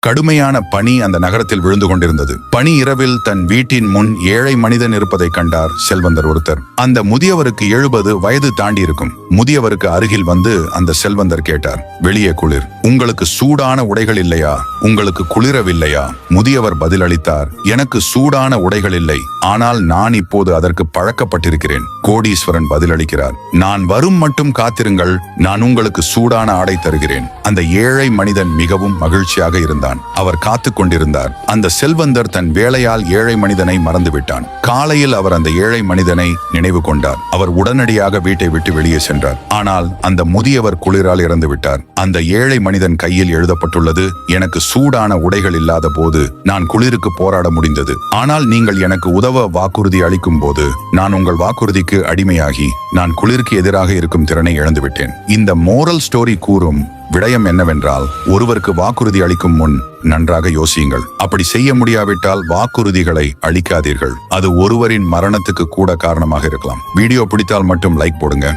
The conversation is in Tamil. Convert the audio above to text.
கடுமையான பனி அந்த நகரத்தில் விழுந்து கொண்டிருந்தது. பனி இரவில் தன் வீட்டின் முன் ஏழை மனிதன் இருப்பதை கண்டார் செல்வந்தர் ஒருத்தர். அந்த முதியவருக்கு எழுபது வயது தாண்டி இருக்கும் முதியவருக்கு அருகில் வந்து அந்த செல்வந்தர் கேட்டார் வெளியே குளிர். உங்களுக்கு சூடான உடைகள் இல்லையா? உங்களுக்கு குளிரவில்லையா? முதியவர் பதிலளித்தார் எனக்கு சூடான உடைகள் இல்லை. ஆனால் நான் இப்போது அதற்கு பழக்கப்பட்டிருக்கிறேன். கோடீஸ்வரன் பதிலளிக்கிறார் நான் வரும் மட்டும் காத்திருங்கள். நான் உங்களுக்கு சூடான ஆடை தருகிறேன். அந்த ஏழை மனிதன் மிகவும் மகிழ்ச்சியாக இருந்தான். அவர் காத்து கொண்டிருந்தார். அந்த செல்வந்தர் தன் வேலையால் ஏழை மனிதனை மறந்துவிட்டான். காலையில் அவர் அந்த ஏழை மனிதனை நினைவு கொண்டார். அவர் உடனடியாக வீட்டை விட்டு வெளியே சென்றார். ஆனால் அந்த முதியவர் குளிரால் இறந்துவிட்டார். அந்த ஏழை மனிதன் கையில் எழுதப்பட்டுள்ளது எனக்கு சூடான உடைகள் இல்லாத போது நான் குளிருக்கு போராட முடிந்தது. ஆனால் நீங்கள் எனக்கு உதவ வாக்குறுதி அளிக்கும் போது நான் உங்கள் வாக்குறுதிக்கு அடிமையாகி நான் குளிருக்கு எதிராக இருக்கும் திறனை இழந்துவிட்டேன். இந்த மோரல் ஸ்டோரி கூறும் விடயம் என்னவென்றால் ஒருவருக்கு வாக்குறுதி அளிக்கும் முன் நன்றாக யோசியுங்கள். அப்படி செய்ய முடியாவிட்டால் வாக்குறுதிகளை அளிக்காதீர்கள். அது ஒருவரின் மரணத்துக்கு கூட காரணமாக இருக்கலாம். வீடியோ பிடித்தால் மட்டும் லைக் போடுங்க.